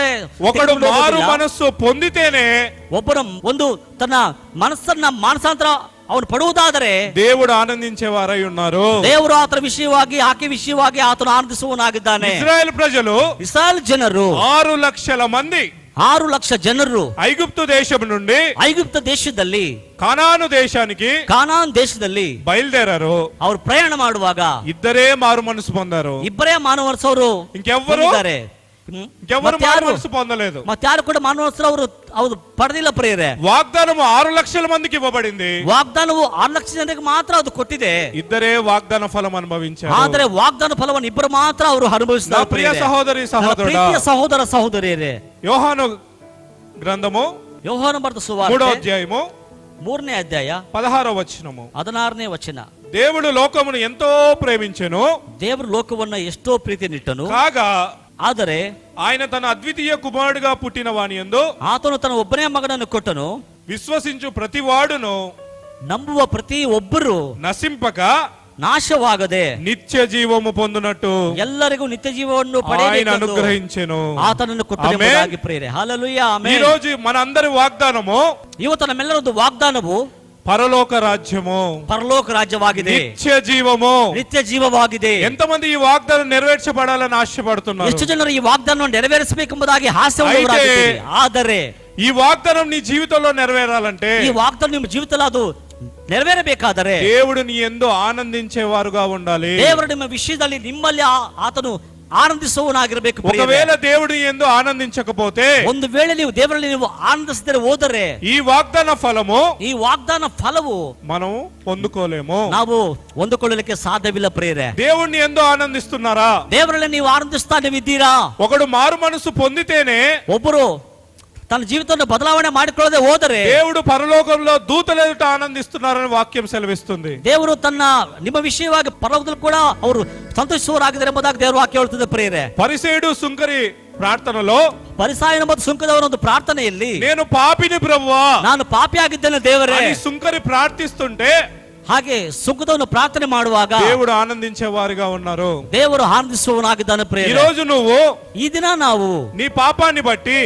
ఒకడు మారు మనస్సు పొందితేనే ಒಬ್ಬನ ಒಂದು ತನ್ನ ಮನಸ್ಸನ್ನ ಮಾನಸಾಂತರ ಅವನು ಪಡುವುದಾದರೆ దేవుడు ఆనందించేవారై ఉన్నారు ದೇವರು ಆತನ ವಿಷಯವಾಗಿ ಆಕೆ ವಿಷಯವಾಗಿ ಆತನು ಆನಂದಿಸುವನಾಗಿದ್ದಾನೆ ఇజ్రాయెల్ ప్రజలు ಇಸ್ರಾಯೇಲ್ ಜನರು ఆరు లక్షల మంది ಆರು ಲಕ್ಷ ಜನರು ఐగుప్తు దేశం నుండి ಐಗುಪ್ತ ದೇಶದಲ್ಲಿ కనాను దేశానికి ಕಾನಾನ್ ದೇಶದಲ್ಲಿ బయలుదేరారు ಅವರು ಪ್ರಯಾಣ ಮಾಡುವಾಗ ఇద్దరే మారు మనసు పొందారు ಇಬ್ಬರೇ ಮಾನವರ್ಸವರು ఇంకెవ్వరు ಬಂದಿದ್ದಾರೆ. ಹ್ಮ್. ఇంకెవ్వరు మారు ಮತ್ಯಾರು మనసు పొందలేదు ಮತ್ತಾರು ಕೂಡ ಮಾನವರ್ಸರು ಅವರು ಅವರು ಪಡೆದಿಲ್ಲ ಪ್ರೇರೆ వాగ్దానం ఆరు లక్షల మందికి ఇవ్వబడింది ವಾಗ್ದಾನವು ಆರು ಲಕ್ಷ ಜನರಿಗೆ ಮಾತ್ರ ಅದು ಕೊಟ್ಟಿದೆ ఇద్దరే వాగ్దాన ఫలం అనుభవించారు ಆದರೆ ವಾಗ್ದಾನ ಫಲವನ್ನು ಇಬ್ಬರು ಮಾತ್ರ ಅವರು నా ಅನುಭವಿಸಿದ್ದಾರೆ ప్రియ ಪ್ರಿಯರೇ. సహోదరి ನನ್ನ సహోదరుడా ಪ್ರೀತಿಯ ಸಹೋದರ ಸಹೋದರಿಯರೇ యోహాను గ్రంథము ಯೋಹಾನ ಬರೆದ మూడో ಸುವಾರ್ತೆ అధ్యాయము ಮೂರನೇ ಅಧ್ಯಾಯ పదహారో వచనము ಹದಿನಾರನೇ ವಚನ దేవుడు లోకమును ఎంతో ప్రేమించెను ದೇವರು ಲೋಕವನ್ನ ಎಷ್ಟೋ ಪ್ರೀತಿಯನ್ನಿಟ್ಟನು కాగా ಆದರೆ ఆయన తన అద్వితీయ కుమారుడిగా పుట్టిన వాని యందు ಆತನು ತನ್ನ ಒಬ್ಬನೇ ಮಗನನ್ನು ಕೊಟ್ಟನು విశ్వసించు ప్రతి వాడును ನಂಬುವ ಪ್ರತಿ ಒಬ್ಬರು నశింపక ನಾಶವಾಗದೆ నిత్య జీవము పొందునట్టు ಎಲ್ಲರಿಗೂ ನಿತ್ಯ ಜೀವವನ್ನು ఆయన ಪಡೆಯಬೇಕೆಂದು అనుగ్రహించెను ಆತನನ್ನು ಆಮೆನ್. ಕೊಟ್ಟನೆಂಬುದಾಗಿ ಪ್ರೇರೆ ಹಾಲೆಲೂಯ ఈ ಆಮೆನ್ రోజు మన అందరి వాగ్దానము ಇವತ್ತು ನಮ್ಮೆಲ್ಲರ ಒಂದು ವಾಗ್ದಾನವು పరలోక రాజ్యము ಪರಲೋಕ ರಾಜ್ಯವಾಗಿದೆ నిత్య జీవము ನಿತ್ಯ ಜೀವವಾಗಿದೆ ఎంతమంది ఈ వాగ్దానం నెరవేర్చబడాలని ఆశపడుతున్నారు ಎಷ್ಟು ಜನರು ಈ ವಾಗ್ದಾನವನ್ನು ನೆರವೇರಿಸಬೇಕೆಂಬುದಾಗಿ ಹಾಸ್ಯ ಉಳ್ಳವರಾಗಿದ್ದೀರಿ. ಆದರೆ ఈ వాగ్దానం నీ జీవితంలో నెరవేరాలంటే ಈ ವಾಗ್ದಾನ ನಿಮ್ಮ ಜೀವಿತದಲ್ಲಿ ಅದು ನೆರವೇರಬೇಕಾದರೆ దేవుడు నీ ఎందు ఆనందించేవారుగా ఉండాలి ದೇವರು ನಿಮ್ಮ ವಿಷಯದಲ್ಲಿ ನಿಮ್ಮಲ್ಲಿ ಆ- ಆತನು ಆನಂದಿಸುವನಾಗಿರ್ಬೇಕು ಪ್ರಿಯರೇ. ఒకవేళ దేవుడు నీ ఎందు ఆనందించకపోతే ಒಂದು ವೇಳೆ ನೀವು ದೇವರಲ್ಲಿ ನೀವು ಆನಂದಿಸಿದರೆ ಹೋದರೆ ఈ వాగ్దాన ఫలము ಈ ವಾಗ್ದಾನ ಫಲವು మనం పొందుకోలేము ನಾವು ಹೊಂದಿಕೊಳ್ಳಲಿಕ್ಕೆ ಸಾಧ್ಯವಿಲ್ಲ ಪ್ರೇರೆ దేవుణ్ణి ఎందు ఆనందిస్తున్నారా ದೇವರಲ್ಲಿ ನೀವು ಆನಂದಿಸ್ತಾ ನೀವಿದ್ದೀರಾ ఒకడు మారు మనసు పొందితేనే ಒಬ್ಬರು ತನ್ನ ಜೀವಿತವನ್ನು ಬದಲಾವಣೆ ಮಾಡಿಕೊಳ್ಳದೆ ಹೋದರೆ దేవుడు పరలోకంలో దూతలు ఎదుట ఆనందిస్తున్నారని వాక్యం సెలవిస్తుంది ದೇವರು ತನ್ನ ನಿಮ್ಮ ವಿಷಯವಾಗಿ ಪರಲೋಕದಲ್ಲಿ ಕೂಡ ಅವರು ಸಂತೋಷಿಸುವವರಾಗಿದ್ದಾರೆ ಎಂಬುದಾಗಿ ದೇವರು ವಾಕ್ಯ ಹೇಳ್ತದೆ ಪ್ರೇರೆ పరిసేయుడు సుంకరి ప్రార్థనలో ಪರಿಸಾಯನ ಮತ್ತು ಸುಂಕದವರ ಒಂದು ಪ್ರಾರ್ಥನೆಯಲ್ಲಿ నేను పాపిని ప్రభువా ನಾನು ಪಾಪಿಯಾಗಿದ್ದೇನೆ ದೇವರೇ అని సుంకరి ప్రార్థిస్తుంటే ಹಾಗೆ ಸುಂಕದವನ್ನು ಪ್ರಾರ್ಥನೆ ಮಾಡುವಾಗ దేవుడు ఆనందించే వారిగా ఉన్నారు ದೇವರು ಆನಂದಿಸುವವನಾಗಿದ್ದಾನೆ ఈ ಪ್ರೇರೆ రోజు నువ్వు ಈ ದಿನ ನಾವು నీ పాపాన్ని బట్టి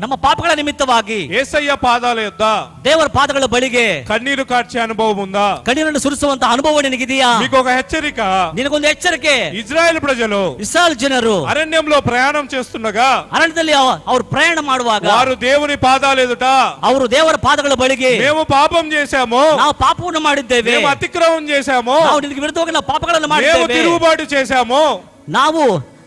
ನಮ್ಮ ಪಾಪಗಳ ನಿಮಿತ್ತವಾಗಿ ఏసయ్య పాదాల యొద్ద ದೇವರ ಪಾದಗಳ ಬಳಿಗೆ కన్నీరు కార్చే అనుభవం ఉందా ಕಣ್ಣೀರನ್ನು ಸುರಿಸುವಂತ ಅನುಭವ ನಿನಗಿದೆಯಾ మీకు ఒక హెచ్చరిక ನಿನಗೊಂದು ಎಚ್ಚರಿಕೆ ఇజ్రాయెల్ ప్రజలు ಇಸ್ರಾಯೇಲ್ ಜನರು అరణ్యంలో ప్రయాణం చేస్తుండగా ಅರಣ್ಯದಲ್ಲಿ ಅವ- ಅವರು ಪ್ರಯಾಣ ಮಾಡುವಾಗ వారు దేవుని పాదాలు ఎదుట ಅವರು ದೇವರ ಪಾದಗಳ ಬಳಿಗೆ మేము పాపం చేశాము ನಾವು ಪಾಪವನ್ನು ಮಾಡಿದ್ದೇವೆ మేము అతిక్రమం చేశాము ನಾವು ನಿನಗೆ ವಿರುದ್ಧವಾಗಿ ನಾವು ಪಾಪಗಳನ್ನು మేము ಮಾಡಿದ್ದೇವೆ తిరుగుబాటు చేశాము ನಾವು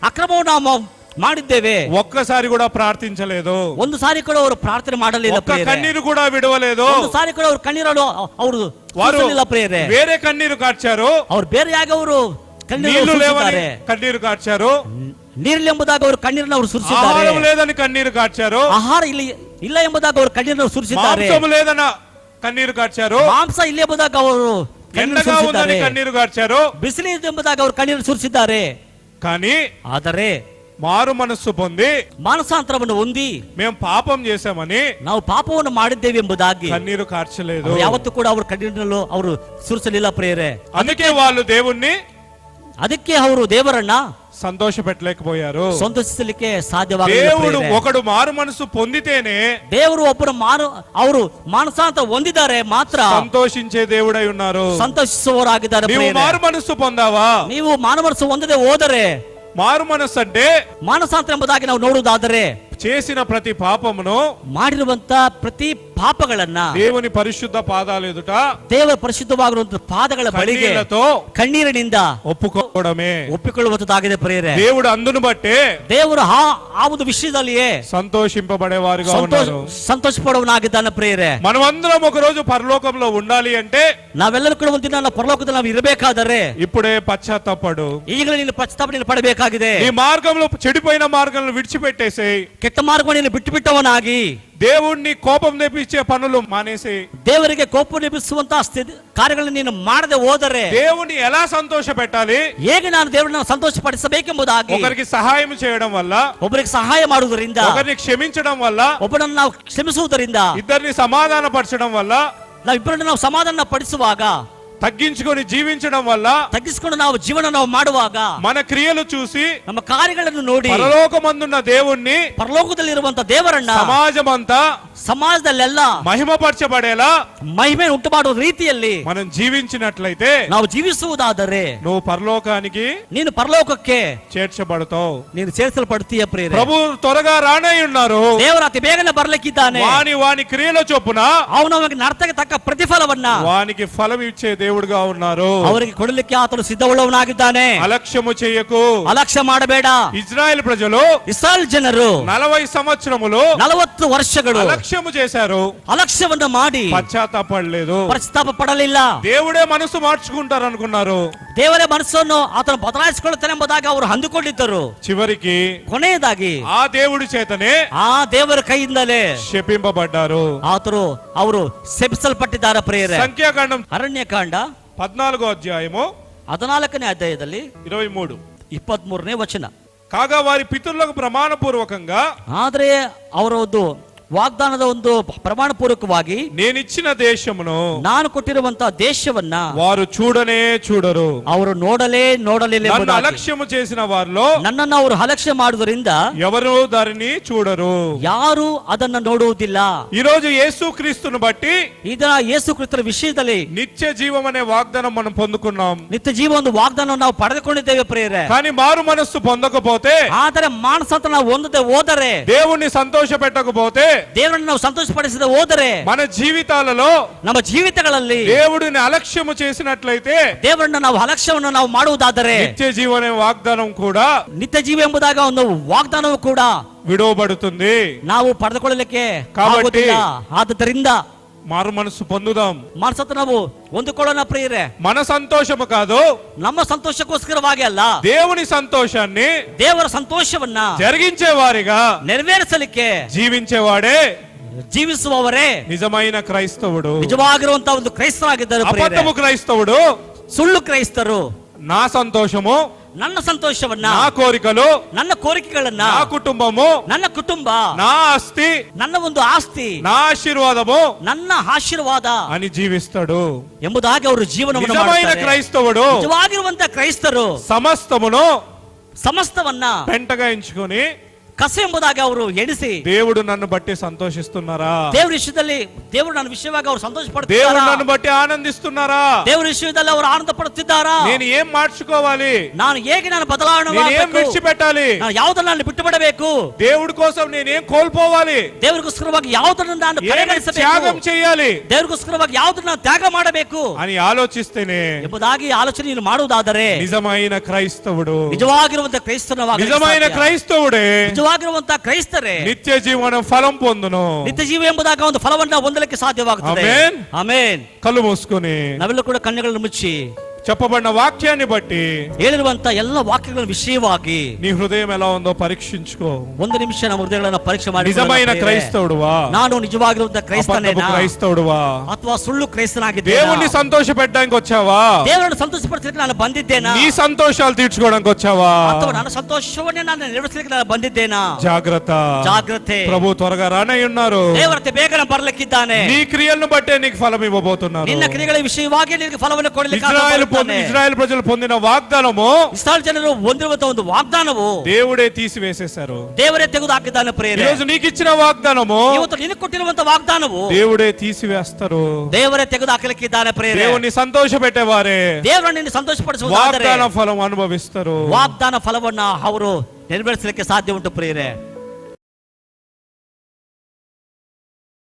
ಅಕ್ರಮವನ್ನು ನಾವು ಮಾಡಿದ್ದೇವೆ ఒక్కసారి కూడా ప్రార్థించలేదు ಒಂದು ಸಾರಿ ಕೂಡ ಅವರು ಪ್ರಾರ್ಥನೆ ಮಾಡಲಿಲ್ಲ ఒక్క ಪ್ರಿಯರೇ. కన్నీరు కూడా విడవలేదు ಒಂದು ಸಾರಿ ಕೂಡ ಅವರು ಕಣ್ಣೀರಲು ಅವರು వారు ಸುರಿಸಲಿಲ್ಲ ಪ್ರಿಯರೇ వేరే కన్నీరు కార్చారు ಅವ್ರು ಬೇರೆಯಾಗಿ ಅವರು ಕಣ್ಣೀರು నీళ్లు లేవని ಸುರಿಸಿದ್ದಾರೆ కన్నీరు కార్చారు ನೀರಿಲ್ಲ ಎಂಬುದಾಗಿ ಅವರು ಕಣ್ಣೀರನ್ನು ಅವರು ಸುರಿಸಿದ್ದಾರೆ ఆహారం లేదని కన్నీరు కార్చారు ಆಹಾರ ಇಲ್ಲಿ ಇಲ್ಲ ಎಂಬುದಾಗಿ ಅವರು ಕಣ್ಣೀರನ್ನು ಸುರಿಸಿದ್ದಾರೆ మాంసం లేదన్న కన్నీరు కార్చారు ಮಾಂಸ ಇಲ್ಲ ಎಂಬುದಾಗಿ ಅವರು ಕಣ್ಣೀರು ఎండగా ఉందని ಸುರಿಸಿದ್ದಾರೆ కన్నీరు కార్చారు ಬಿಸಿಲಿದೆ ಎಂಬುದಾಗಿ ಅವರು ಕಣ್ಣೀರು ಸುರಿಸಿದ್ದಾರೆ కానీ ಆದರೆ మారు మనస్సు పొంది ಮಾನಸಾಂತರವನ್ನು ಹೊಂದಿ మేము పాపం చేశామని ನಾವು ಪಾಪವನ್ನು ಮಾಡಿದ್ದೇವೆ ಎಂಬುದಾಗಿ కన్నీరు కార్చలేదు ಅವ್ರು ಯಾವತ್ತೂ ಕೂಡ ಅವರು ಕಣ್ಣೀರನ್ನು ಅವರು ಸುರಿಸಲಿಲ್ಲ ಪ್ರೇರೆ అందుకే వాళ్ళు దేవుణ్ణి ಅದಕ್ಕೆ ಅವರು ದೇವರನ್ನ సంతోష పెట్టలేకపోయారు ಸಂತೋಷಿಸಲಿಕ್ಕೆ దేవుడు ಸಾಧ್ಯವಾಗಲಿಲ್ಲ ఒకడు మారు మనసు పొందితేనే ದೇವರು ಒಬ್ಬರು ಮಾನು ಅವರು ಮಾನಸಾಂತರ ಹೊಂದಿದ್ದಾರೆ ಮಾತ್ರ సంతోషించే దేవుడై ఉన్నారు ಸಂತೋಷಿಸುವವರಾಗಿದ್ದಾರೆ నీవు ಪ್ರಿಯರೇ. మారు మనసు పొందావా ನೀವು ಮಾನವರಸು ಹೊಂದದೆ ಹೋದರೆ మారు మనస్సు అంటే ಮಾನಸಾಂತರ ಎಂಬುದಾಗಿ ನಾವು ನೋಡುವುದಾದರೆ చేసిన ప్రతి పాపమును ಮಾಡಿರುವಂತ ಪ್ರತಿ ಪಾಪಗಳನ್ನ దేవుని పరిశుద్ధ పాదాలు ఎదుట ದೇವರ ಪರಿಶುದ್ಧವಾಗಿರುವಂತಹ ಪಾದಗಳ ಬಳಿಗೆ కన్నీళ్లతో ಕಣ್ಣೀರಿನಿಂದ ఒప్పుకోవడమే ಒಪ್ಪಿಕೊಳ್ಳುವಂತದ್ದಾಗಿದೆ ಪ್ರಿಯರೇ దేవుడు అందును బట్టే ದೇವರು ಆ ಆ ಒಂದು ವಿಷಯದಲ್ಲಿಯೇ సంతోషింపబడేవారుగా ಸಂತೋಷ ఉన్నారు ಸಂತೋಷ ಪಡುವನಾಗಿದ್ದಾನೆ ಪ್ರಿಯರೇ మనమందరం ఒక రోజు పరలోకంలో ఉండాలి అంటే ನಾವೆಲ್ಲರೂ ಕೂಡ ಒಂದಿನ ನಮ್ಮ ಪರಲೋಕದಲ್ಲಿ ನಾವು ಇರಬೇಕಾದರೆ ఇప్పుడే పశ్చాత్తపడు ಈಗಲೇ ನೀನು ಪಶ್ಚಾತ್ತಾಪ ನೀನು ಪಡಬೇಕಾಗಿದೆ ఈ మార్గంలో చెడిపోయిన మార్గంలో విడిచిపెట్టేసేయ్ ಕೆಟ್ಟ ಮಾರ್ಗವನ್ನು ನೀನು ಬಿಟ್ಟು ಬಿಟ್ಟವನಾಗಿ దేవుణ్ణి కోపం తెప్పించే పనులు మానేసి ದೇವರಿಗೆ ಕೋಪ ನಿಭಿಸುವಂತಹ ಸ್ಥಿತಿ ಕಾರ್ಯಗಳನ್ನು ನೀನು ಮಾಡದೆ ಹೋದರೆ దేవుని ఎలా సంతోష పెట్టాలి ಹೇಗೆ ನಾನು ದೇವರನ್ನ ಸಂತೋಷ ಪಡಿಸಬೇಕೆಂಬುದಾಗಿ ఒకరికి సహాయం చేయడం వల్ల ಒಬ್ಬರಿಗೆ ಸಹಾಯ ಮಾಡುವುದರಿಂದ ఒకరిని క్షమించడం వల్ల ಒಬ್ಬನನ್ನು ನಾವು ಕ್ಷಮಿಸುವುದರಿಂದ ఇద్దరిని సమాధాన పరచడం వల్ల ನಾವಿಬ್ಬರನ್ನು ನಾವು ಸಮಾಧಾನ ಪಡಿಸುವಾಗ తగ్గించుకొని జీవించడం వల్ల ತಗ್ಗಿಸಿಕೊಂಡು ನಾವು ಜೀವನ ನಾವು ಮಾಡುವಾಗ మన క్రియలు చూసి ನಮ್ಮ ಕಾರ್ಯಗಳನ್ನು ನೋಡಿ పరలోకమందున్న దేవుణ్ణి ಪರಲೋಕದಲ್ಲಿರುವಂತ ದೇವರನ್ನ సమాజమంతా ಸಮಾಜದಲ್ಲೆಲ್ಲ మహిమపరచబడేలా ಮಹಿಮೆ ಉಂಟು ಮಾಡುವ ರೀತಿಯಲ್ಲಿ మనం జీవించినట్లయితే ನಾವು ಜೀವಿಸುವುದಾದರೆ నువ్వు పరలోకానికి ನೀನು ಪರಲೋಕಕ್ಕೆ చేర్చబడతావు ನೀನು ಸೇರಿಸಲ್ಪಡ್ತೀಯ ಪ್ರಿಯರೇ ప్రభు త్వరగా రానై ఉన్నారు ದೇವರ ಅತಿ ಬೇಗನೆ ಬರ್ಲಿಕ್ಕಿದ್ದಾನೆ వాని వాని క్రియల చొప్పున ಅವನು ಅವನಿಗೆ ನರ್ತಕ್ಕೆ ತಕ್ಕ ಪ್ರತಿಫಲವನ್ನ వానికి ఫలం ఇచ్చే దేవుడుగా ఉన్నారు ಅವರಿಗೆ ಕೊಡಲಿಕ್ಕೆ ಆತನು ಸಿದ್ಧವುಳ್ಳವನಾಗಿದ್ದಾನೆ అలక్ష్యము చెయ్యకు ಅಲಕ್ಷ್ಯ ಮಾಡಬೇಡ ఇజ్రాయెల్ ప్రజలు ಇಸ್ರಾಯೇಲ್ ಜನರು నలభై సంవత్సరములు ನಲವತ್ತು ವರ್ಷಗಳು అలక్ష్యము చేశారు ಅಲಕ್ಷ್ಯವನ್ನ ಮಾಡಿ పశ్చాత్తాపడలేదు ಪ್ರಸ್ತಾಪ ಪಡಲಿಲ್ಲ దేవుడే మనసు మార్చుకుంటారు అనుకున్నారు ದೇವರ ಮನಸ್ಸನ್ನು ಆತನು ಬದಲಾಯಿಸಿಕೊಳ್ಳುತ್ತಾನೆ ಎಂಬುದಾಗಿ ಅವರು ಅಂದುಕೊಂಡಿದ್ದರು చివరికి ಕೊನೆಯದಾಗಿ ఆ దేవుడి చేతనే ಆ ದೇವರ ಕೈಯಿಂದಲೇ శపింపబడ్డారు ಆತರು ಅವರು ಶಪಿಸಲ್ಪಟ್ಟಿದ್ದಾರೆ ಪ್ರೇಯರೇ సంఖ్యాకాండం ಅರಣ್ಯಕಾಂಡ పద్నాలుగో అధ్యాయము ಹದಿನಾಲ್ಕನೇ ಅಧ್ಯಾಯದಲ್ಲಿ ఇరవై మూడు ಇಪ್ಪತ್ತ್ ಮೂರನೇ ವಚನ కాగా వారి పితరులకు ప్రమాణ పూర్వకంగా ಆದ್ರೆ ಅವರ ಒಂದು ವಾಗ್ದಾನದ ಒಂದು ಪ್ರಮಾಣ ಪೂರ್ವಕವಾಗಿ నేనిచ్చిన దేశమును ನಾನು ಕೊಟ್ಟಿರುವಂತಹ ದೇಶವನ್ನ వారు చూడనే చూడరు ಅವರು ನೋಡಲೇ ನೋಡಲಿಲ್ಲ నన్ను ಎಂಬುದಾಗಿ. అలక్ష్యము చేసిన వారిలో ನನ್ನನ್ನು ಅವರು ಅಲಕ್ಷ್ಯ ಮಾಡುವುದರಿಂದ ఎవరు దారిని చూడరు ಯಾರು ಅದನ್ನ ನೋಡುವುದಿಲ್ಲ ఈ రోజు యేసు క్రీస్తును బట్టి ಇದರ ಯೇಸು ಕ್ರಿಸ್ತರ ವಿಷಯದಲ್ಲಿ నిత్య జీవం అనే వాగ్దానం మనం పొందుకున్నాం ನಿತ್ಯ ಜೀವ ಒಂದು ವಾಗ್ದಾನ ನಾವು ಪಡೆದುಕೊಂಡಿದ್ದೇವೆ ಪ್ರಿಯರೇ కానీ మారు మనస్సు పొందకపోతే ಆದರೆ ಮಾನಸಂತ ನಾವು ಹೊಂದದೆ ಹೋದರೆ దేవుణ్ణి సంతోష పెట్టకపోతే ದೇವರನ್ನು ನಾವು ಸಂತೋಷಪಡಿಸದೆ ಹೋದರೆ మన జీవితాలలో ನಮ್ಮ ಜೀವಿತಗಳಲ್ಲಿ దేవుడిని అలక్ష్యము చేసినట్లయితే ದೇವರನ್ನ ನಾವು ಅಲಕ್ಷ್ಯವನ್ನು ನಾವು ಮಾಡುವುದಾದರೆ నిత్య జీవన వాగ్దానం కూడా ನಿತ್ಯ ಜೀವ ಎಂಬುದಾಗ ಒಂದು ವಾಗ್ದಾನವು ಕೂಡ విడవబడుతుంది ನಾವು ಪಡೆದುಕೊಳ್ಳಲಿಕ್ಕೆ కాబట్టి- ಆಗುವುದಿಲ್ಲ ಆದುದರಿಂದ మారు మనస్సు పొందుదాం ಮನಸ್ಸತ್ತ ನಾವು ಹೊಂದಿಕೊಳ್ಳೋಣ ಪ್ರಿಯರೇ మన సంతోషము కాదు ನಮ್ಮ ಸಂತೋಷಕ್ಕೋಸ್ಕರವಾಗಿ ಅಲ್ಲ దేవుని సంతోషాన్ని ದೇವರ ಸಂತೋಷವನ್ನ జరిగించే వారిగా ನೆರವೇರಿಸಲಿಕ್ಕೆ జీవించేవాడే ಜೀವಿಸುವವರೇ నిజమైన క్రైస్తవుడు ನಿಜವಾಗಿರುವಂತಹ ಒಂದು ಕ್ರೈಸ್ತರಾಗಿದ್ದಾರೆ ಪ್ರಿಯರೇ. అబద్ధము క్రైస్తవుడు ಸುಳ್ಳು ಕ್ರೈಸ್ತರು నా సంతోషము ನನ್ನ ಸಂತೋಷವನ್ನ నా కోరికలు ನನ್ನ ಕೋರಿಕೆಗಳನ್ನ నా కుటుంబము ನನ್ನ ಕುಟುಂಬ నా ఆస్తి ನನ್ನ ಒಂದು ಆಸ್ತಿ నా ఆశీర్వాదము ನನ್ನ ಆಶೀರ್ವಾದ అని జీవిస్తాడు ಎಂಬುದಾಗಿ ಅವರು ಜೀವನವನ್ನು నిజమైన ಮಾಡುತ್ತಾರೆ. క్రైస్తవుడు ನಿಜವಾಗಿರುವಂತ ಕ್ರೈಸ್ತರು సమస్తమును ಸಮಸ್ತವನ್ನ పెంటగా ఎంచుకొని ಕಸ ಎಂಬುದಾಗಿ ಅವರು ಎಣಿಸಿ దేవుడు నన్ను బట్టి సంతోషిస్తున్నారా ದೇವರ ವಿಷಯದಲ್ಲಿ ದೇವರು ನನ್ನ ವಿಷಯವಾಗಿ ಅವರು ಸಂತೋಷ దేవుడు ಪಡ್ತಿದ್ದಾರಾ నన్ను బట్టి ఆనందిస్తున్నారా ದೇವರ ವಿಷಯದಲ್ಲಿ ಅವರು ಆನಂದ ಪಡುತ್ತಿದ್ದಾರಾ నేను ఏం మార్చుకోవాలి ನಾನು ಹೇಗೆ ನಾನು ಬದಲಾವಣೆ నేను ఏం ಮಾಡಬೇಕು విడిచిపెట్టాలి ನಾನು ಯಾವುದನ್ನ ನಾನು ಬಿಟ್ಟು ಬಿಡಬೇಕು దేవుడి కోసం నేనేం కోల్పోవాలి ದೇವರಿಗೋಸ್ಕರವಾಗಿ ಯಾವುದನ್ನು ನಾನು ఏమి ಕಡೆಗಣಿಸಬೇಕು త్యాగం చేయాలి ದೇವರಿಗೋಸ್ಕರವಾಗಿ ಯಾವುದನ್ನ ನಾನು ತ್ಯಾಗ ಮಾಡಬೇಕು అని ఆలోచిస్తేనే ಎಂಬುದಾಗಿ ಆಲೋಚನೆ ನೀನು ಮಾಡುವುದಾದರೆ నిజమైన క్రైస్తవుడు ನಿಜವಾಗಿರುವಂತ ಕ್ರೈಸ್ತನವಾಗಿ నిజమైన క్రైస్తవుడే ಜೀವಾಗಿರುವಂತಹ ಕ್ರೈಸ್ತರೇ ನಿತ್ಯ ಜೀವನ ಫಲಂ ಪೊಂದನು ನಿತ್ಯ ಜೀವ ಎಂಬುದಾಗ ಒಂದು ಫಲವನ್ನ ಹೊಂದಲಿಕ್ಕೆ ಸಾಧ್ಯವಾಗುತ್ತದೆ ಆಮೇನ್ ಆಮೇನ್ ಕಲ್ಲು ಮುಸ್ಕೊನಿ ನಾವೆಲ್ಲ ಕೂಡ ಕಣ್ಣುಗಳನ್ನು ಮುಚ್ಚಿ చెప్పబడిన వాక్యాన్ని ಬಟ್ಟಿ ಹೇಳಿರುವಂತ ಎಲ್ಲ ವಾಕ್ಯಗಳ ವಿಷಯವಾಗಿ నీ హృదయం ఎలా ఉందో పరీక్షించుకో ಒಂದು ನಿಮಿಷ ನಮ್ಮ ಹೃದಯಗಳನ್ನ ಪರೀಕ್ಷೆ ಮಾಡಿ నిజమైన క్రైస్తవుడువా ನಾನು నిజವಾಗಿರುವಂತ క్రైస్తవనే అబద్ధపు క్రైస్తవుడువా ಅಥವಾ ಸುಳ್ಳು ಕ್ರೈಸ್ತನಾಗಿದ್ದೆ దేవుణ్ణి సంతోషపెట్టడానికి వచ్చావా ದೇವರನ್ನು ಸಂತೋಷಪಡಿಸಲಿಕ್ಕೆ ನಾನು ಬಂದಿದ್ದೇನಾ నీ సంతోషాలు తీర్చుకోవడానికి వచ్చావా ಅಥವಾ ನನ್ನ ಸಂತೋಷವನ್ನೇ ನಾನು ನೆರವೇರಿಸಲಿಕ್ಕೆ ನಾನು ಬಂದಿದ್ದೇನಾ జాగ్రత్త జాగ్రత్తే ప్రభు త్వరగా రానై ఉన్నారు ದೇವರಂತೆ ಬೇಗನೆ ಬರಲಿಕ್ಕಿದ್ದಾನೆ నీ క్రియలను బట్టే నీకు ఫలం ఇవ్వబోతున్నారు నిನ್ನ ಕ್ರಿಯೆಗಳ ವಿಷಯವಾಗಿ ನಿನಗೆ ಫಲವನ್ನು ಕೊಡಲಿಕ್ಕೆ ಇಸ್రాయేల్ ఇజ్రాయెల్ పొంది ಬರುತ್ತಾನೆ. ఇజ్రాయెల్ ప్రజలు పొందిన వాగ్దానము ಇಸ್ರಾಯೇಲ್ ಜನರು ಹೊಂದಿರುವಂತಹ ಒಂದು ವಾಗ್ದಾನವು దేవుడే తీసివేసేశారు ದೇವರೇ ತೆಗೆದು ಹಾಕಿದ್ದಾನೆ ఈ ಪ್ರೇರೆ రోజు నీకు ఇచ్చిన వాగ్దానము ಇವತ್ತು ನಿನಗೆ ಕೊಟ್ಟಿರುವಂತ ವಾಗ್ದಾನವು దేవుడే తీసివేస్తారు ದೇವರೇ ತೆಗೆದು ಹಾಕಲಿಕ್ಕಿದ್ದಾನೆ ಪ್ರೇರೆ దేవుణ్ణి సంతోష పెట్టేవారే ದೇವರನ್ನು ನಿನ್ನ ಸಂತೋಷಪಡಿಸುವುದಾದರೆ వాగ్దాన ఫలం అనుభవిస్తారు ವಾಗ್ದಾನ ಫಲವನ್ನ ಅವರು ನೆರವೇರಿಸಲಿಕ್ಕೆ ಸಾಧ್ಯ ಉಂಟು ಪ್ರೇರೆ